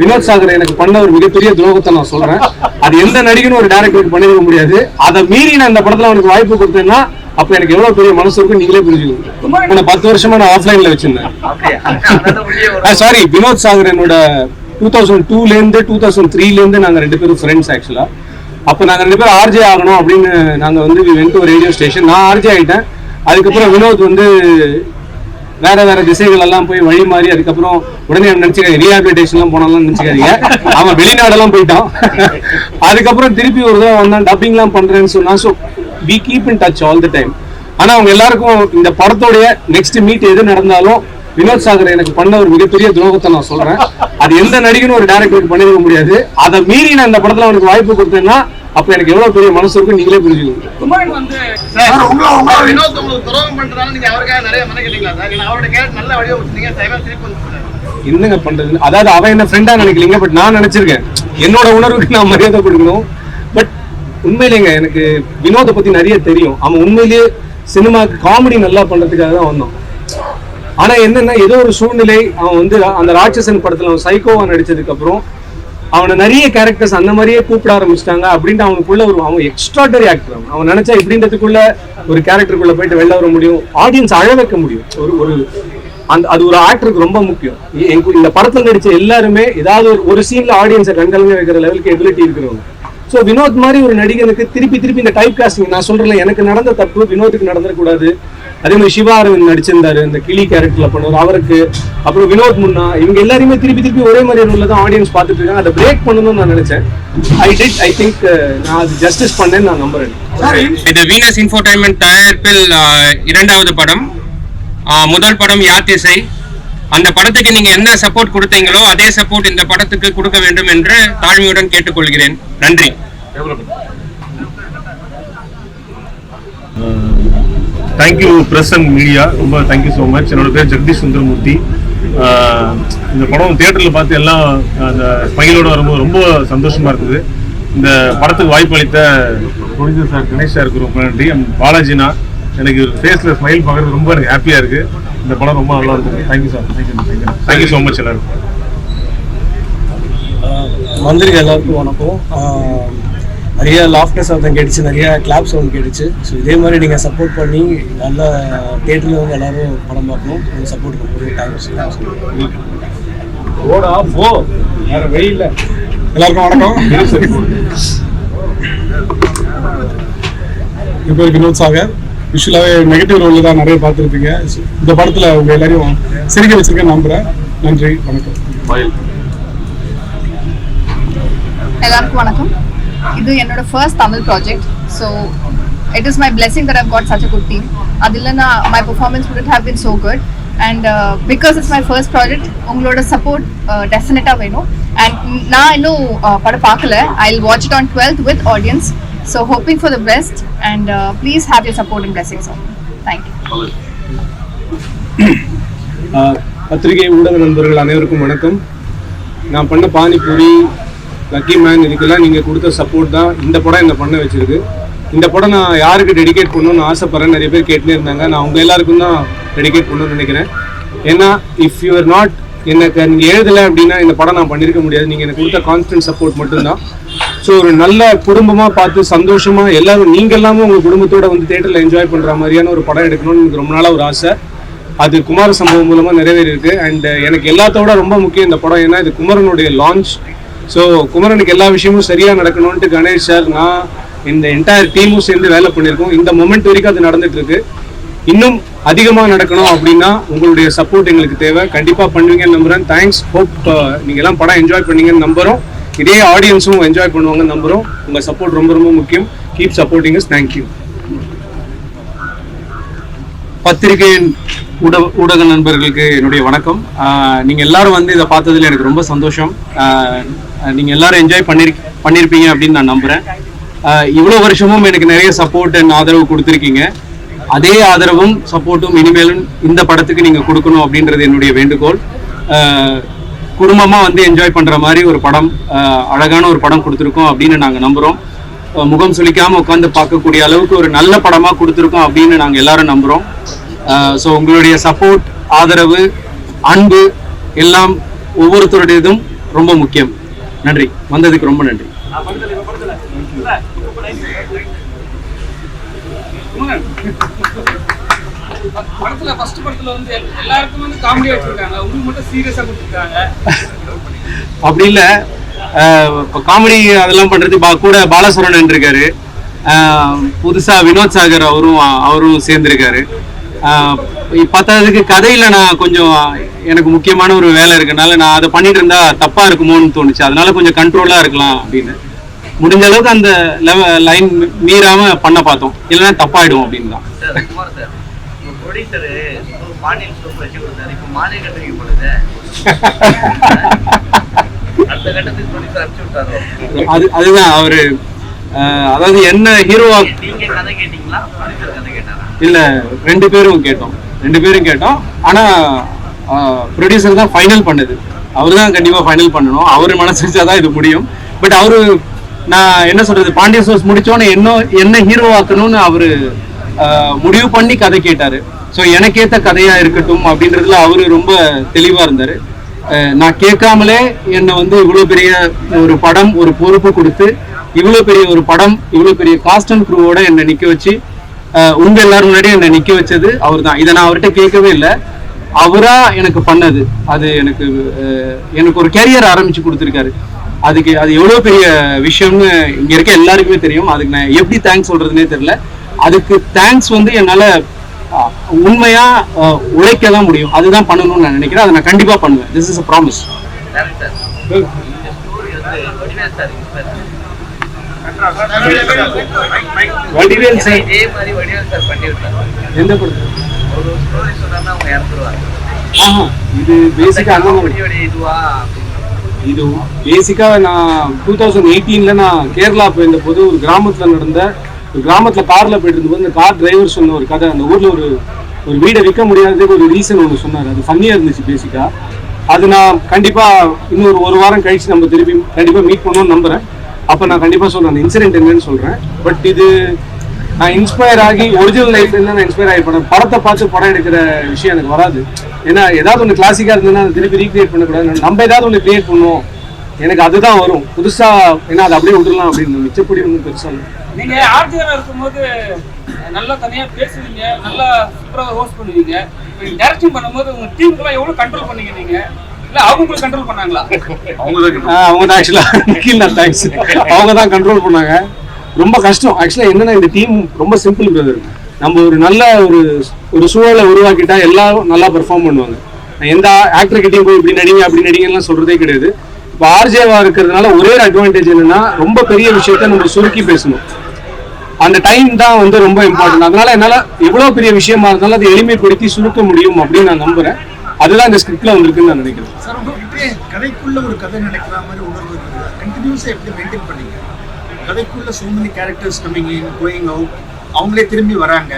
வினோத் சாகர் எனக்கு பண்ண ஒரு மிகப்பெரிய துரோகத்தை நான் சொல்றேன். அது எந்த நடிகனும் ஒரு டேரக்டருக்கு பண்ணிருக்க முடியாது. அதை மீறி நான் இந்த படத்துல அவனுக்கு வாய்ப்பு கொடுத்தேன்னா அப்ப எனக்கு எவ்வளவு பெரிய மனசு இருக்கும் நீங்களே புரிஞ்சுக்கணும் நான் பத்து வருஷமா நான் ஆஃப்லைன்ல வச்சிருந்தேன். சாரி வினோத் சாகர் என்னோட டூ தௌசண்ட் டூல இருந்து டூ தௌசண்ட் த்ரீல இருந்து நாங்க ரெண்டு பேரும் ஃப்ரெண்ட்ஸ் ஆக்சுவலா அப்ப நாங்க ரெண்டு பேரும் ஆர்ஜே ஆகணும் அப்படின்னு நாங்க வந்து வென்ட் ஒரு ரேடியோ ஸ்டேஷன் நான் ஆர்ஜே ஆயிட்டேன். அதுக்கப்புறம் வினோத் வந்து வேற வேற திசைகள் எல்லாம் போய் வழி மாறி அதுக்கப்புறம் உடனே நினைச்சுக்காதீங்க ரீஹாபிலிட்டேஷன்லாம் போனாலும் நினைச்சுக்காதீங்க. அவன் வெளிநாடெல்லாம் போயிட்டான் அதுக்கப்புறம் திருப்பி ஒரு தடவை வந்தான் டப்பிங் எல்லாம் பண்றேன்னு சொன்னா so we keep in touch all the time ஆனா அவங்க எல்லாருக்கும் இந்த படத்தோடைய நெக்ஸ்ட் மீட் எது நடந்தாலும் வினோத் சாகர் எனக்கு பண்ண ஒரு மிகப்பெரிய துரோகத்தை நான் சொல்றேன். அது எந்த நடிகனும் ஒரு டேரக்டருக்கு பண்ணிருக்க முடியாது. அதை மீறி நான் இந்த படத்துல அவனுக்கு வாய்ப்பு கொடுத்தேன்னா அப்ப எனக்கு எவ்வளவு பெரிய மனசு இருக்கும் நீங்களே புரிஞ்சுக்கணும் குமரன் வந்து சார், உங்களை- உங்களை- வினோத் உங்களுக்கு துரோகம் பண்றதால நீங்க அவருக்காக நிறைய மெனக்கிட்டீங்களா சார்? இல்ல அவரோட கேரக்டர் நல்ல வடிவம் வச்சிருந்தீங்க சைவா திருப்பி வந்து என்னங்க பண்றது? அதாவது அவன் என்ன ஃப்ரெண்டா நினைக்கலீங்க? பட் நான் நினைச்சிருக்கேன். என்னோட உணர்வுக்கு நான் மரியாதை கொடுக்கணும். பட் உண்மையிலேங்க எனக்கு வினோதை பத்தி நிறைய தெரியும். அவன் உண்மையிலேயே சினிமாக்கு காமெடி நல்லா பண்றதுக்காக தான் வந்தான். ஆனா என்னன்னா ஏதோ ஒரு சூழ்நிலை அவன் வந்து அந்த ராட்சசன் படத்துல அவன் சைக்கோவா நடிச்சதுக்கு அப்புறம் அவனை நிறைய கேரக்டர்ஸ் அந்த மாதிரியே கூப்பிட ஆரம்பிச்சிட்டாங்க அப்படின்ட்டு அவனுக்குள்ள ஒரு அவன் எக்ஸ்ட்ராடரி ஆக்டர் அவன். அவன் நினைச்சா இப்படின்றதுக்குள்ள ஒரு கேரக்டருக்குள்ள போயிட்டு வெளில வர முடியும். ஆடியன்ஸ் அழ வைக்க முடியும். ஒரு ஒரு அந்த அது ஒரு ஆக்டருக்கு ரொம்ப முக்கியம். இந்த படத்துல நடிச்ச எல்லாருமே ஏதாவது ஒரு ஒரு சீன்ல ஆடியன்ஸை கண்கலங்க வைக்கிற லெவலுக்கு எபிலிட்டி இருக்கிறவங்க. ஸோ வினோத் மாதிரி ஒரு நடிகனுக்கு திருப்பி திருப்பி இந்த டைப் காஸ்டிங் நான் சொல்றேன் எனக்கு நடந்த தப்பு வினோத்துக்கு நடந்துடக்கூடாது. அதே மாதிரி சிவா அரவிந்த் நடிச்சிருந்தாரு இந்த கிளி கேரக்டர்ல பண்ணுவார் அவருக்கு அப்புறம் வினோத் முன்னா இவங்க எல்லாருமே திருப்பி திருப்பி ஒரே மாதிரி ரோல்ல தான் ஆடியன்ஸ் பார்த்துட்டு இருக்காங்க. அதை பிரேக் பண்ணணும்னு நான் நினைச்சேன். ஐ டிட் ஐ திங்க் நான் அது ஜஸ்டிஸ் பண்ணேன்னு நான் நம்புறேன். இது வீனஸ் இன்ஃபோடைன்மெண்ட் தயாரிப்பில் இரண்டாவது படம். முதல் படம் யாத்திசை அந்த படத்துக்கு நீங்க என்ன சப்போர்ட் கொடுத்தீங்களோ அதே சப்போர்ட் இந்த படத்துக்கு கொடுக்க வேண்டும் என்று தாழ்மையுடன் கேட்டுக்கொள்கிறேன். நன்றி. Thank you press and media ரொம்ப தேங்க்யூ ஸோ மச் என்னோட பேர் ஜெகதீஷ் சுந்தரமூர்த்தி இந்த படம் தியேட்டரில் பார்த்து எல்லாம் அந்த ஸ்மைலோட வரும்போது ரொம்ப சந்தோஷமா இருக்குது இந்த படத்துக்கு வாய்ப்பு அளித்த ப்ரொடியூசர் சார் கணேஷ் சாருக்கு ரொம்ப நன்றி. அண்ட் பாலாஜினா எனக்கு ஃபேஸில் ஸ்மைல் பார்க்குறது ரொம்ப எனக்கு ஹாப்பியாக இருக்குது இந்த படம் ரொம்ப நல்லா இருக்கும் thank you sir thank you thank you so much எல்லாருக்கும். வந்திருக்க எல்லாருக்கும் வணக்கம். நிறைய லாஃப்டர் சத்தம் கேட்டுச்சு நிறைய கிளாப் சவுண்ட் கேட்டுச்சு. ஸோ இதே மாதிரி நீங்கள் சப்போர்ட் பண்ணி நல்ல தேட்டரில் வந்து எல்லாரும் படம் பார்க்கணும். உங்கள் சப்போர்ட் ரொம்ப தேங்க்ஸ் ஓடா போ. வேற இல்ல. எல்லாருக்கும் வணக்கம். பேர் வினோத் சாகர். விஷுவலாகவே நெகட்டிவ் ரோலில் தான் நிறைய பார்த்துருப்பீங்க. இந்த படத்தில் உங்கள் எல்லாரையும் சிரிக்க வச்சிருக்கேன் நம்புகிறேன் நன்றி வணக்கம். எல்லாருக்கும் வணக்கம். இது என்னோட first Tamil project so it is my blessing that I've got such a good team அது இல்லைன்னா my performance would have been so good and because it's my first project உங்களோட சப்போர்ட் டெஃபினட்டாக வேணும். அண்ட் நான் இன்னும் படம் பார்க்கல. I watch it on twelfth with audience so hoping for the best and please have your support and blessings thank you பத்திரிகை ஊடக நண்பர்கள் அனைவருக்கும் வணக்கம். நான் பண்ண பானிபூரி லக்கி மேன் இதுக்கெல்லாம் நீங்கள் கொடுத்த சப்போர்ட் தான் இந்த படம் என்னை பண்ண வச்சிருக்கு. இந்த படம் நான் யாருக்கு டெடிகேட் பண்ணணும்னு ஆசைப்பட்றேன் நிறைய பேர் கேட்டுனே இருந்தாங்க. நான் உங்கள் எல்லாருக்கும் தான் டெடிகேட் பண்ணணும்னு நினைக்கிறேன். ஏன்னா இஃப் யூ ஆர் நாட் எனக்கு நீங்கள் எழுதலை அப்படின்னா இந்த படம் நான் பண்ணியிருக்க முடியாது. நீங்கள் எனக்கு கொடுத்த கான்ஸ்டன்ட் சப்போர்ட் மட்டும்தான். ஸோ ஒரு நல்ல குடும்பமாக பார்த்து சந்தோஷமாக எல்லாரும் நீங்கள் எல்லாமே உங்கள் குடும்பத்தோட வந்து தேட்டரில் என்ஜாய் பண்ணுற மாதிரியான ஒரு படம் எடுக்கணும்னு எனக்கு ரொம்ப நாளாக ஒரு ஆசை. அது குமார சம்பவம் மூலமாக நிறைவேறியிருக்கு. அண்ட் எனக்கு எல்லாத்தோட ரொம்ப முக்கியம் இந்த படம். ஏன்னா இது குமரனுடைய லான்ச் ஸோ குமரனுக்கு எல்லா விஷயமும் சரியாக நடக்கணும்ட்டு கணேஷ் சார் நான் இந்த என்டையர் டீமும் சேர்ந்து வேலை பண்ணியிருக்கோம். இந்த மொமெண்ட் வரைக்கும் அது நடந்துட்டு இருக்கு இன்னும் அதிகமாக நடக்கணும் அப்படின்னா உங்களுடைய சப்போர்ட் எங்களுக்கு தேவை. கண்டிப்பாக பண்ணுவீங்கன்னு நம்புறேன். தேங்க்ஸ் ஹோப் நீங்கள் எல்லாம் படம் என்ஜாய் பண்ணீங்கன்னு நம்புகிறோம் இதே ஆடியன்ஸும் என்ஜாய் பண்ணுவாங்கன்னு நம்புகிறோம் உங்கள் சப்போர்ட் ரொம்ப ரொம்ப முக்கியம். கீப் சப்போர்ட்டிங் இஸ் தேங்க்யூ பத்திரிகையின் ஊடக ஊடக நண்பர்களுக்கு என்னுடைய வணக்கம். நீங்கள் எல்லாரும் வந்து இதை பார்த்ததுல எனக்கு ரொம்ப சந்தோஷம். நீங்கள் எல்லாரும் என்ஜாய் பண்ணிரு பண்ணியிருப்பீங்க அப்படின்னு நான் நம்புகிறேன் இவ்வளோ வருஷமும் எனக்கு நிறைய சப்போர்ட் அண்ட் ஆதரவு கொடுத்துருக்கீங்க. அதே ஆதரவும் சப்போர்ட்டும் இனிமேலும் இந்த படத்துக்கு நீங்கள் கொடுக்கணும் அப்படின்றது என்னுடைய வேண்டுகோள். குடும்பமாக வந்து என்ஜாய் பண்ணுற மாதிரி ஒரு படம் அழகான ஒரு படம் கொடுத்துருக்கோம் அப்படின்னு நாங்கள் நம்புகிறோம் முகம் சுளிக்காம உட்காந்து பார்க்கக்கூடிய அளவுக்கு ஒரு நல்ல படமா கொடுத்துருக்கோம் அப்படின்னு நாங்க எல்லாரும் நம்புறோம். ஸோ உங்களுடைய சப்போர்ட் ஆதரவு அன்பு எல்லாம் ஒவ்வொருத்தருடையதும் ரொம்ப முக்கியம். நன்றி. வந்ததுக்கு ரொம்ப நன்றி. படத்துல ஃபர்ஸ்ட் படத்துல வந்து எல்- எல்லாருக்கும் வந்து காமெடியா வச்சிருக்காங்க. உங்களுக்கு மட்டும் சீரியஸா கொடுத்துருக்காங்க. அப்படி இல்லை. இப்போ காமெடி அதெல்லாம் பண்ணுறது பா கூட பாலசுரன் இருக்காரு அஹ், புதுசா வினோத் சாகர் அவரும் அவரும் சேர்ந்திருக்காரு. பத்தாததுக்கு கதையில நான் கொஞ்சம் எனக்கு முக்கியமான ஒரு வேலை இருக்கனால நான் அதை பண்ணிட்டு இருந்தா தப்பா இருக்குமோன்னு தோணுச்சு. அதனால கொஞ்சம் கண்ட்ரோலா இருக்கலாம் அப்படின்னு. முடிஞ்ச அளவுக்கு அந்த லைன் மீறாம பண்ண பார்த்தோம். இல்லைன்னா தப்பாயிடும் அப்படின்னு தான். மாநில அது அதுதான் அவரு அதாவது என்ன ஹீரோவா இல்ல ரெண்டு பேரும் கேட்டோம். ரெண்டு பேரும் கேட்டோம். ஆனா ப்ரொடியூசர் தான் ஃபைனல் பண்ணது. அவர் தான் கண்டிப்பா ஃபைனல் பண்ணணும். அவர் மனசு வச்சாதான் இது முடியும். பட் அவரு நான் என்ன சொல்றது பாண்டியன் சோர்ஸ் முடிச்சோன்னே என்ன என்ன ஹீரோ ஆக்கணும்னு அவரு முடிவு பண்ணி கதை கேட்டாரு. ஸோ எனக்கேத்த கதையா இருக்கட்டும் அப்படின்றதுல அவரு ரொம்ப தெளிவா இருந்தாரு. நான் கேட்காமலே என்னை வந்து இவ்வளோ பெரிய ஒரு படம் ஒரு பொறுப்பு கொடுத்து இவ்வளோ பெரிய ஒரு படம் இவ்வளோ பெரிய காஸ்ட் அண்ட் குரூவோட என்னை நிற்க வச்சு உங்க எல்லாரும் முன்னாடி என்னை நிற்க வச்சது அவர் தான் இதை நான் அவர்கிட்ட கேட்கவே இல்லை. அவரா எனக்கு பண்ணது. அது எனக்கு எனக்கு ஒரு கேரியர் ஆரம்பிச்சு கொடுத்துருக்காரு. அதுக்கு அது எவ்வளவு பெரிய விஷயம்னு இங்கே இருக்க எல்லாருக்குமே தெரியும். அதுக்கு நான் எப்படி தேங்க்ஸ் சொல்றதுனே தெரியல. அதுக்கு தேங்க்ஸ் வந்து என்னால் உண்மையா உழைக்க தான் முடியும். அதுதான் பண்ணணும்னு நான் நினைக்கிறேன். அதை நான் கண்டிப்பா பண்ணுவேன். திஸ் இஸ் அ ப்ராமிஸ் இந்த ஸ்டோரி வந்து வடிவேல் சார். வடிவேல் சார் இதே மாதிரி வடிவேல் சார் பண்ணி எந்த படத்துல ஒரு ஸ்டோரி சொன்னா அவங்க இறந்துருவாங்க ஆஹா இது பேசிக்கா அந்த மாதிரி இதுவா இது பேசிக்காக நான் டூ தௌசண்ட் எயிட்டீன்ல நான் கேரளா போயிருந்த போது ஒரு கிராமத்தில் நடந்த ஒரு கிராமத்தில் காரில் போயிட்டு இருந்தபோது இந்த கார் டிரைவர் சொன்ன ஒரு கதை. அந்த ஊரில் ஒரு ஒரு வீடை விற்க முடியாததுக்கு ஒரு ரீசன் ஒன்று சொன்னார். அது ஃபன்னியாக இருந்துச்சு பேசிக்காக அது நான் கண்டிப்பாக இன்னொரு ஒரு வாரம் கழிச்சு நம்ம திருப்பி கண்டிப்பாக மீட் பண்ணணும்னு நம்புறேன். அப்போ நான் கண்டிப்பாக சொல்கிறேன் அந்த இன்சிடென்ட் என்னன்னு சொல்கிறேன் பட் இது நான் இன்ஸ்பயர் ஆகி ஒரிஜினல் லைஃப்ல இருந்து நான் இன்ஸ்பயர் ஆகி படம் படத்தை பார்த்து படம் எடுக்கிற விஷயம் எனக்கு வராது. ஏன்னா ஏதாவது ஒன்று கிளாசிக்காக இருந்ததுன்னா அதை திருப்பி ரீக்ரியேட் பண்ணக்கூடாது நம்ம ஏதாவது ஒன்று கிரியேட் பண்ணுவோம். எனக்கு அதுதான் வரும். புதுசா ஏன்னா அதை அப்படியே விட்டுடலாம் அப்படின்னு மிச்சப்படி ஒன்றும் பெருசா நீங்க ஆர்ஜிஆர் இருக்கும்போது நல்லா தனியா பேசுவீங்க நல்லா சூப்பரா ஹோஸ்ட் பண்ணுவீங்க. டைரக்ஷன் பண்ணும்போது உங்க டீமுக்குலாம் எவ்வளவு கண்ட்ரோல் பண்ணீங்க நீங்க? இல்ல அவங்க கண்ட்ரோல் பண்ணாங்களா? ஆஹ் அவங்க தான் ஆக்சுவலா நிக்கில் நான் தேங்க்ஸ் அவங்க தான் கண்ட்ரோல் பண்ணாங்க. ரொம்ப கஷ்டம். ஆக்சுவலா என்னன்னா இந்த டீம் ரொம்ப சிம்பிள் பிரதர் நம்ம ஒரு நல்ல ஒரு ஒரு சூழலை உருவாக்கிட்டா எல்லாரும் நல்லா பெர்ஃபார்ம் பண்ணுவாங்க. நான் எந்த ஆக்டர் கிட்டையும் போய் இப்படி நடிங்க அப்படி நடிங்கலாம் சொல்றதே கிடையாது. இப்போ ஆர்ஜேவா இருக்கிறதுனால ஒரே அட்வான்டேஜ் என்னன்னா ரொம்ப பெரிய விஷயத்த நம்ம சுருக்கி பேசணும். அந்த டைம் தான் வந்து ரொம்ப இம்பார்ட்டன்ட் அதனால என்னால எவ்வளவு பெரிய விஷயமா இருந்தாலும் அதை எளிமைப்படுத்தி சுருக்க முடியும் அப்படின்னு நான் நம்புறேன். அதுதான் இந்த ஸ்கிரிப்ட்ல வந்திருக்குன்னு நான் நினைக்கிறேன். கதைக்குள்ள ஒரு கதை நினைக்கிற மாதிரி உணர்வு கண்டினியூஸாக எப்படி மெயின்டைன் பண்ணீங்க? கதைக்குள்ள so many characters coming in going out அவங்களே திரும்பி வராங்க.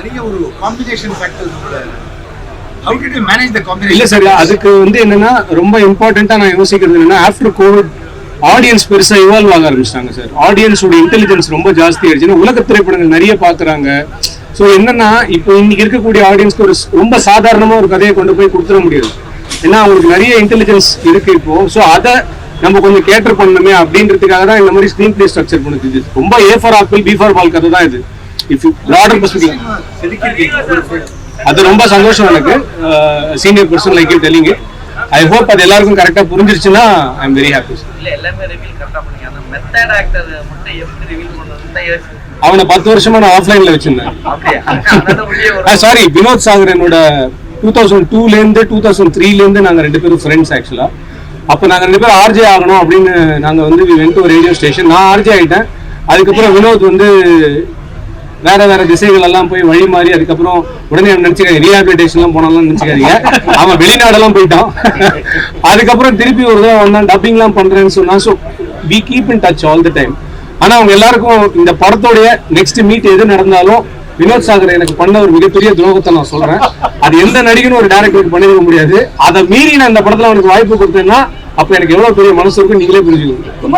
நிறைய ஒரு காம்பினேஷன் ஃபேக்டர்ஸ் இல்ல சார் அதுக்கு வந்து என்னன்னா ரொம்ப இம்பார்ட்டண்டா நான் யோசிக்கிறது என்னன்னா ஆஃப்டர் கோவிட் ஆடியன்ஸ் பெருசா இவால்வ் ஆக ஆரம்பிச்சிட்டாங்க சார். ஆடியன்ஸோட இன்டெலிஜென்ஸ் ரொம்ப ஜாஸ்தி ஆயிடுச்சுன்னா உலக திரைப்படங்கள் நிறைய பாக்குறாங்க. ஸோ என்னன்னா இப்போ இன்னைக்கு இருக்கக்கூடிய ஆடியன்ஸ்க்கு ஒரு ரொம்ப சாதாரணமா ஒரு கதையை கொண்டு போய் கொடுத்துட முடியாது. ஏன்னா அவங்களுக்கு நிறைய இன்டெலிஜென்ஸ் இருக்கு இப்போ. ஸோ அதை நம்ம கொஞ்சம் கேட்டர் பண்ணணுமே அப்படின்றதுக்காக தான் இந்த மாதிரி ஸ்க்ரீன் பிளே ஸ்ட்ரக்சர் பண்ணுது ரொம்ப A for apple B for ball கதை தான் இது. இஃப் ப்ராடர் பெர்ஸ்பெக்டிவ் அது ரொம்ப சந்தோஷம் எனக்கு. Senior person like you telling I hope அது எல்லாருக்கும் கரெக்டா புரிஞ்சிருச்சுன்னா ஐ எம் வெரி ஹாப்பி அவனை பத்து வருஷமா நான் ஆஃப்லைன்ல வச்சிருந்தேன். சாரி வினோத் சாகர் என்னோட டூ தௌசண்ட் டூல இருந்து டூ தௌசண்ட் த்ரீல இருந்து நாங்க ரெண்டு பேரும் ஃப்ரெண்ட்ஸ் ஆக்சுவலா அப்ப நாங்க ரெண்டு பேரும் ஆர்ஜே ஆகணும் அப்படின்னு நாங்க வந்து வென்ட் ரேடியோ ஸ்டேஷன் நான் ஆர்ஜே ஆயிட்டேன். அதுக்கப்புறம் வினோத் வந்து வேற வேற திசைகள் எல்லாம் போய் வழி மாறி அதுக்கப்புறம் உடனே நினைச்சுக்காதீங்க ரீஹாபிலிட்டேஷன் போனாலும் நினைச்சுக்காதீங்க. அவன் வெளிநாடெல்லாம் போயிட்டான் அதுக்கப்புறம் திருப்பி ஒரு தடவை வந்தான் டப்பிங் எல்லாம் பண்றேன்னு சொன்னா so we keep in touch all the time ஆனா அவங்க எல்லாருக்கும் இந்த படத்தோடைய நெக்ஸ்ட் மீட் எது நடந்தாலும் வினோத் சாகர் எனக்கு பண்ண ஒரு மிகப்பெரிய துரோகத்தை நான் சொல்றேன். அது எந்த நடிகனும் ஒரு டேரக்டருக்கு பண்ணிருக்க முடியாது. அதை மீறி நான் இந்த படத்துல அவனுக்கு வாய்ப்பு கொடுத்தேன்னா அப்ப எனக்கு எவ்வளவு பெரிய மனசு இருக்கும் நீங்களே புரிஞ்சுக்கணும்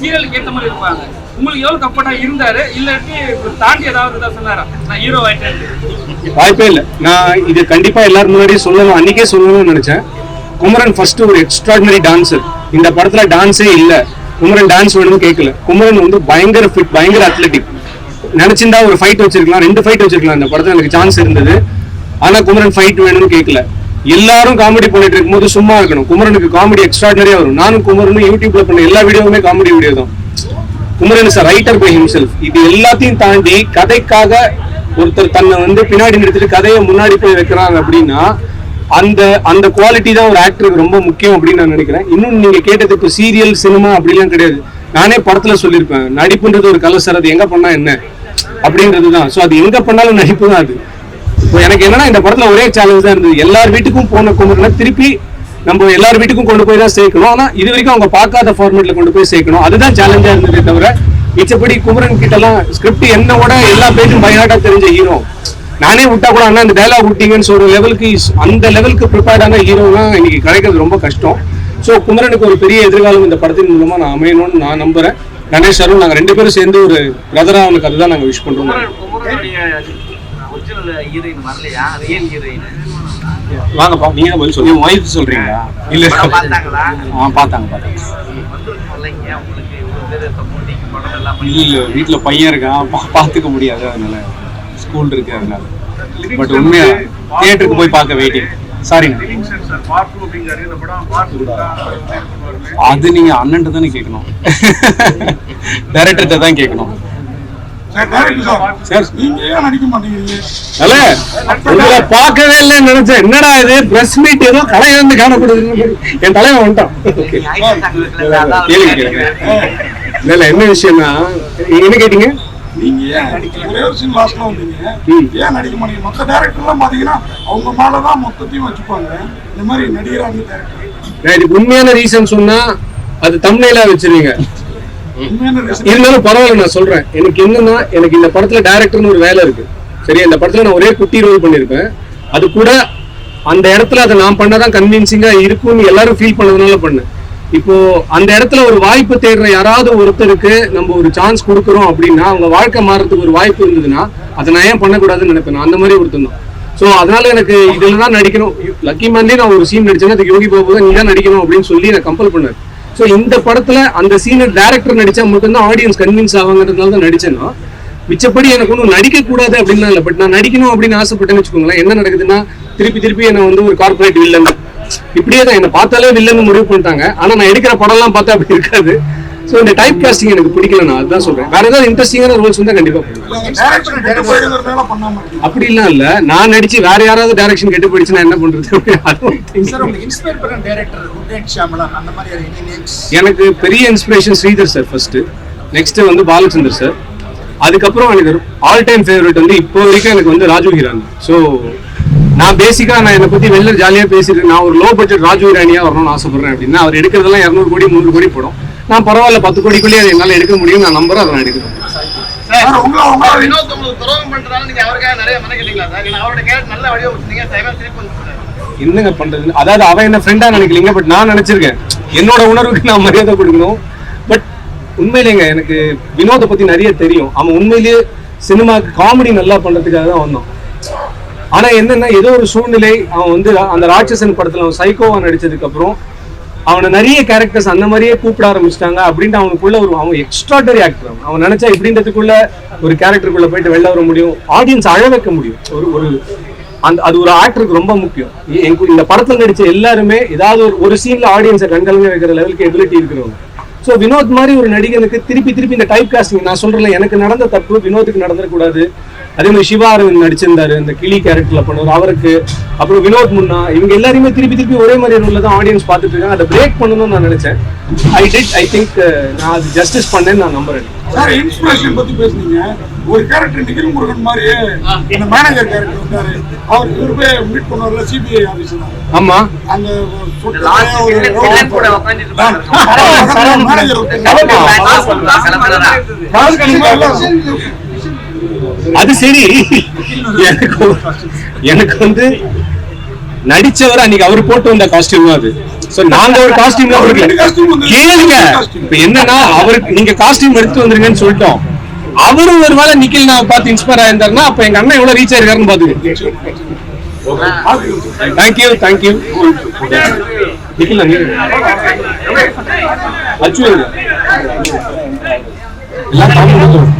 சீரியலுக்கு ஏற்ற மாதிரி இருப்பாங்க. உங்களுக்கு எவ்வளவு கம்ஃபர்ட்டா இருந்தாரு? இல்லாட்டி தாண்டி ஏதாவது இதா சொன்னாரா? நான் ஹீரோ ஆயிட்டேன். வாய்ப்பே இல்லை. நான் இது கண்டிப்பா எல்லாரும் முன்னாடியே சொல்லணும். அன்னைக்கே சொல்லணும்னு நினைச்சேன். குமரன் ஃபர்ஸ்ட் ஒரு எக்ஸ்ட்ராடினரி டான்சர் இந்த படத்துல டான்ஸே இல்ல. குமரன் டான்ஸ் வேணும்னு கேட்கல குமரன் வந்து பயங்கர ஃபிட் பயங்கர அத்லெட்டிக் நினைச்சிருந்தா ஒரு ஃபைட் வச்சிருக்கலாம். ரெண்டு ஃபைட் வச்சிருக்கலாம். இந்த படத்துல எனக்கு சான்ஸ் இருந்தது. ஆனா குமரன் ஃபைட் வேணும்னு கேட்கல எல்லாரும் காமெடி பண்ணிட்டு இருக்கும்போது சும்மா இருக்கணும். குமரனுக்கு காமெடி எக்ஸ்ட்ராடினரியா வரும். நானும் குமரனும் யூடியூப்ல பண்ண எல்லா வீடியோவுமே காமெடி வீடியோ தான். Kumaran sir writer by himself இது எல்லாத்தையும் தாண்டி கதைக்காக ஒருத்தர் தன்னை வந்து பின்னாடி நிறுத்திட்டு கதையை முன்னாடி போய் வைக்கிறாங்க அப்படின்னா அந்த அந்த குவாலிட்டி தான் ஒரு ஆக்டருக்கு ரொம்ப முக்கியம் அப்படின்னு நான் நினைக்கிறேன். இன்னும் நீங்க கேட்டது இப்போ சீரியல் சினிமா அப்படிலாம் கிடையாது. நானே படத்துல சொல்லியிருப்பேன். நடிப்புன்றது ஒரு கலசர் அது எங்க பண்ணா என்ன? அப்படின்றது தான். ஸோ அது எங்க பண்ணாலும் நடிப்பு தான் அது. எனக்கு என்னன்னா இந்த படத்துல ஒரே சேலஞ்ச் தான் இருந்தது. எல்லார் வீட்டுக்கும் போன குமரனை திருப்பி நம்ம எல்லார் வீட்டுக்கும் கொண்டு போய் தான் சேர்க்கணும். ஆனா இது வரைக்கும் அவங்க பார்க்காத ஃபார்மேட்ல கொண்டு போய் சேர்க்கணும். அதுதான் சேலஞ்சா இருந்ததே தவிர மிச்சப்படி குமரன் கிட்ட எல்லாம் ஸ்கிரிப்ட் என்னோட எல்லா பேஜும் பயனாட்டா தெரிஞ்ச ஹீரோ நானே விட்டா கூட அண்ணா இந்த டைலாக் விட்டீங்கன்னு சொல்ற லெவலுக்கு அந்த லெவலுக்கு ப்ரிப்பேர்டான ஹீரோலாம் இன்னைக்கு கிடைக்கிறது ரொம்ப கஷ்டம். ஸோ குமரனுக்கு ஒரு பெரிய எதிர்காலம் இந்த படத்தின் மூலமா நான் அமையணும்னு நான் நம்புறேன். கணேஷ் அருண் நாங்க ரெண்டு பேரும் சேர்ந்து ஒரு பிரதரா அவனுக்கு அதுதான் நாங்க விஷ் பண்றோம். ஹீரோயின் வரலையா? ரியல் ஹீரோயின் வாங்கப்பா நீங்க தான் பதில் ஒய்ஃப் சொல்றீங்களா? இல்ல பார்த்தாங்களா? ஆ பார்த்தாங்க இல்ல வீட்டுல பையன் இருக்கான். பா- பாத்துக்க முடியாது அதனால. ஸ்கூல் இருக்கு அதனால. பட் உண்மையா தியேட்டருக்கு போய் பார்க்க வெயிட்டிங் சாரி அது நீங்க அண்ணன்ட்ட தானே கேட்கணும் டைரக்டர்கிட்ட தான் கேட்கணும் பார்க்கவே இல்லைன்னு நினைச்சேன். என்னடா இது? பிரஸ் மீட் ஏதோ கடை இருந்து காணப்படுது என் தலைவன் வந்துட்டான். இல்ல இல்ல என்ன விஷயம்னா நீங்க என்ன கேட்டீங்க? நீங்க ஏன் ஒரே ஒரு சீன் லாஸ்ட்ல வந்தீங்க. ஏன் நடிக்க மாட்டீங்க? மத்த டேரக்டர் எல்லாம் பாத்தீங்கன்னா அவங்க மேலதான் மொத்தத்தையும் வச்சுப்பாங்க. இந்த மாதிரி நடிகரா இருந்து டேரக்டர் நான் இதுக்கு உண்மையான ரீசன் சொன்னா அது தமிழ்ல வச்சிருவீங்க. இருந்தாலும் பரவாயில்ல நான் சொல்றேன். எனக்கு என்னன்னா எனக்கு இந்த படத்துல டைரக்டர்னு ஒரு வேலை இருக்கு. சரி இந்த படத்துல நான் ஒரே குட்டி ரோல் பண்ணிருப்பேன். அது கூட அந்த இடத்துல அதை நான் பண்ணதான் கன்வின்சிங்கா இருக்கும்னு எல்லாரும் ஃபீல் பண்ணதுனால பண்ணேன். இப்போ அந்த இடத்துல ஒரு வாய்ப்பு தேடுற யாராவது ஒருத்தருக்கு நம்ம ஒரு சான்ஸ் கொடுக்குறோம் அப்படின்னா அவங்க வாழ்க்கை மாறதுக்கு ஒரு வாய்ப்பு இருந்ததுன்னா அதை நான் ஏன் பண்ணக்கூடாதுன்னு நினைப்பேன். நான் அந்த மாதிரி ஒருத்தன் தான். ஸோ அதனால எனக்கு இதுல தான் நடிக்கணும். லக்கி மேன்லேயே நான் ஒரு சீன் நடிச்சேன்னா அதுக்கு யோகி பாபு தான் நீ தான் நடிக்கணும் அப்படின்னு சொல்லி நான் கம்பல் பண்ணேன். ஸோ இந்த படத்துல அந்த சீனை டேரக்டர் நடிச்சா மட்டும்தான் ஆடியன்ஸ் கன்வின்ஸ் ஆவாங்கிறதுனால தான் நடிச்சேன்னா மிச்சப்படி எனக்கு ஒன்றும் நடிக்க கூடாது அப்படின்னா இல்லை. பட் நான் நடிக்கணும் அப்படின்னு ஆசைப்பட்டேன்னு வச்சுக்கோங்களேன் என்ன நடக்குதுன்னா திருப்பி திருப்பி என்ன வந்து ஒரு கார்பரேட் வில்லன் இப்படியே தான் என்ன பார்த்தாலே வில்லன்னு முடிவு பண்ணிட்டாங்க. ஆனா நான் எடுக்கிற படம்லாம் பார்த்தா அப்படி இருக்காது. ஸோ இந்த டைப் காஸ்டிங் எனக்கு பிடிக்கல நான் அதுதான் சொல்றேன். வேற ஏதாவது இன்ட்ரெஸ்டிங்கான ரோல்ஸ் வந்து கண்டிப்பா பண்ணுவேன் அப்படிலாம் இல்ல. நான் நடிச்சு வேற யாராவது டைரக்ஷன் கெட்டு போயிடுச்சுன்னா என்ன பண்றது? எனக்கு பெரிய inspiration Sridhar sir first next வந்து பாலச்சந்தர் சார் அதுக்கப்புறம் எனக்கு ஆல் டைம் ஃபேவரட் வந்து இப்போ வரைக்கும் எனக்கு வந்து ராஜு ஹிரானி. ஸோ நான் பேசிக்கா நான் என்னை பத்தி வெளில ஜாலியா பேசிட்டு நான் ஒரு லோ பட்ஜெட் ராஜு ஹிரானியா வரணும்னு ஆசைப்படுறேன் அப்படின்னா அவர் எடுக்கிறதெல்லாம் இரநூறு கோடி முந்நூறு கோடி படம். நான் பரவாயில்ல பத்து கோடிக்குள்ளேயே அதை என்னால் எடுக்க முடியும் நான் நம்புறேன் அதை நான் எடுக்கிறேன். என்னங்க பண்றது? அதாவது அவன் என்ன ஃப்ரெண்டா நினைக்கலீங்க பட் நான் நினைச்சிருக்கேன். என்னோட உணர்வுக்கு நான் மரியாதை கொடுக்கணும். பட் உண்மையிலேங்க எனக்கு வினோதை பத்தி நிறைய தெரியும். அவன் உண்மையிலேயே சினிமாக்கு காமெடி நல்லா பண்றதுக்காக தான் வந்தான். ஆனா என்னன்னா ஏதோ ஒரு சூழ்நிலை அவன் வந்து அந்த ராட்சசன் படத்துல அவன் சைக்கோவா நடிச்சதுக்கு அப்புறம் அவனை நிறைய கேரக்டர்ஸ் அந்த மாதிரியே கூப்பிட ஆரம்பிச்சிட்டாங்க அப்படின்ட்டு அவனுக்குள்ள ஒரு அவன் எக்ஸ்ட்ராடரி ஆக்டர் அவன் அவன் நினைச்சா இப்படின்றதுக்குள்ள ஒரு கேரக்டருக்குள்ள போயிட்டு வெளில வர முடியும். ஆடியன்ஸ் அழ வைக்க முடியும். ஒரு ஒரு அந்த அது ஒரு ஆக்டருக்கு ரொம்ப முக்கியம். எ- இந்த படத்துல நடிச்ச எல்லாருமே ஏதாவது ஒரு ஒரு சீன்ல ஆடியன்ஸை கண்கலங்க வைக்கிற லெவலுக்கு எபிலிட்டி இருக்கிறவங்க. ஸோ வினோத் மாதிரி ஒரு நடிகனுக்கு திருப்பி திருப்பி இந்த டைப் காஸ்டிங் நான் சொல்றேன் எனக்கு நடந்த தப்பு வினோத்துக்கு நடந்துடக்கூடாது அதே மாதிரி சிவா அரவிந்த் நடிச்சிருந்தாரு இந்த கிளி கேரக்டர்ல பண்ணுவார் அவருக்கு. அப்புறம் வினோத் முன்னா இவங்க எல்லாருமே திருப்பி திருப்பி ஒரே மாதிரி ரோல்ல தான் ஆடியன்ஸ் பார்த்துட்டு இருக்காங்க. அதை பிரேக் பண்ணணும்னு நான் நினைச்சேன். ஐ டிட் ஐ திங்க் நான் அது ஜஸ்டிஸ் பண்ணேன்னு நான் நம்புறேன். சார் இன்ஸ்பிரேஷன் பத்தி பேசுனீங்க. ஒரு கேரக்டர் நிகில் முருகன் மாதிரியே இந்த மேனேஜர் கேரக்டர் வந்தாரு அவர் இவர் போய் மீட் பண்ணுவார்ல சிபிஐ ஆபீஸ்ல ஆமா. அந்த அது சரி. எனக்கு எனக்கு வந்து நடிச்சவர் அன்னைக்கு அவர் போட்டு வந்த காஸ்டியூம் அது. சோ நாங்க ஒரு கொடுக்கல கேளுங்க. இப்ப என்னன்னா அவருக்கு நீங்க காஸ்டியூம் எடுத்து வந்துருங்கன்னு சொல்லிட்டோம். அவரும் ஒருவேளை நிக்கில் நான் பார்த்து இன்ஸ்பயர் ஆயிருந்தாருன்னா அப்ப எங்க அண்ணன் எவ்வளவு ரீச் ஆயிருக்காருன்னு பாத்துக்கோ. தேங்க்யூ தேங்க்யூ நிக்கில் அச்சு. எல்லாம்